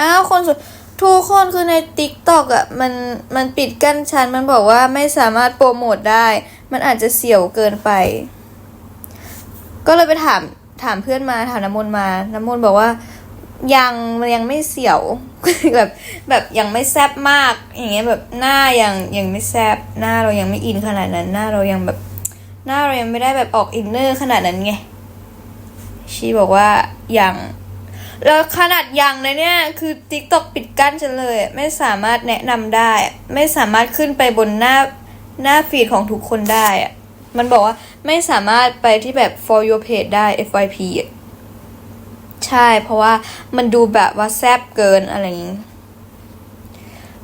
อ้าวคนสุดทุกคนคือใน t ิ k t o k อะมันมันปิดกั้นชั้นมันบอกว่าไม่สามารถโปรโมทได้ มันอาจจะเสี่ยวเกินไป ก็เลยไปถามถามเพื่อนมาถามน้ำมนต์มาน้ำมนต์บอกว่ายังมันยังไม่เสี่ยวแบบแบบยังไม่แซบมาก อย่างเงี้ยแบบหน้ายังยังไม่แซบหน้าเรายังไม่อินขนาดนั้น หน้าเรายังแบบ หน้าเรายังไม่ได้แบบออกอินเนอร์ขนาดนั้นไงชีบอกว่ายัง แล้วขนาดยังเลยเนี่ย คือ TikTok ปิดกั้นฉันเลย ไม่สามารถแนะนำได้ ไม่สามารถขึ้นไปบนหน้าหน้าฟีดของทุกคนได้อะมันบอกว่าไม่สามารถไปที่แบบ for your page ได้ FYP ใช่ เพราะว่ามันดูแบบว่าแซบเกินอะไรอย่างนี้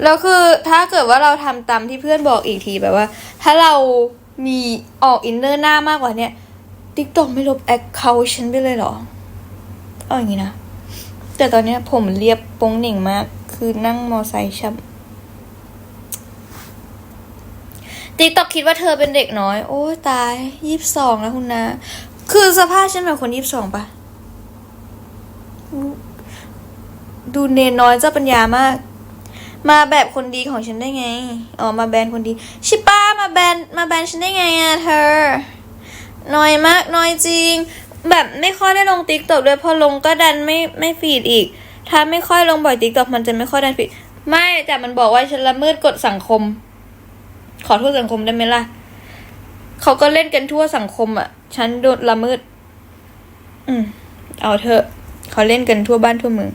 แล้วคือถ้าเกิดว่าเราทำตามที่เพื่อนบอกอีกทีแบบว่า ถ้าเรามีออกอินเนอร์หน้ามากกว่าเนี้ย TikTok ไม่ลบแอคเคาท์ฉันไปเลยเหรอเอาอย่างนี้นะ แต่ตอนนี้ผมเรียบโปงเหน่งมาก คือนั่งมอไซค์ช้ำติ๊กตอกคิดว่าเธอเป็นเด็กน้อย โอ้ตายยี่สิบสองแล้วคุณนะ คือสภาพฉันแบบคนยี่สิบสองปะดูเนนน้อยเจ้าปัญญามาก มาแบบคนดีของฉันได้ไง อ๋อ มาแบนคนดี ชิป้ามาแบนมาแบนฉันได้ไงอะเธอน้อยมากน้อยจริง แบบไม่ค่อยได้ลงติ๊กต็อกด้วยพอลงก็ดันไม่ไม่ฟีดอีก ถ้าไม่ค่อยลงบ่อยติ๊กต็อกมันจะไม่ค่อยดันฟีดไม่แต่มันบอกว่าฉันละเมิดกฎสังคม ขอโทษสังคมได้ไหมล่ะเขาก็เล่นกันทั่วสังคมอะ ฉันโดนละเมิด อืม เอาเถอะเขาเล่นกันทั่วบ้านทั่วเมือง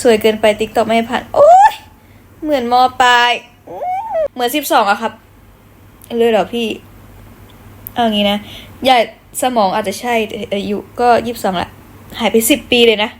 สวยเกินไปติ๊กต็อกไม่ผ่าน โอ้ยเหมือนมอปลายเหมือนสิบสองอะครับ เลยเหรอพี่ เอางี้นะใหญ่ สมองอาจจะใช่อายุก็ยี่สิบสองละหายไปสิบปีเลยนะ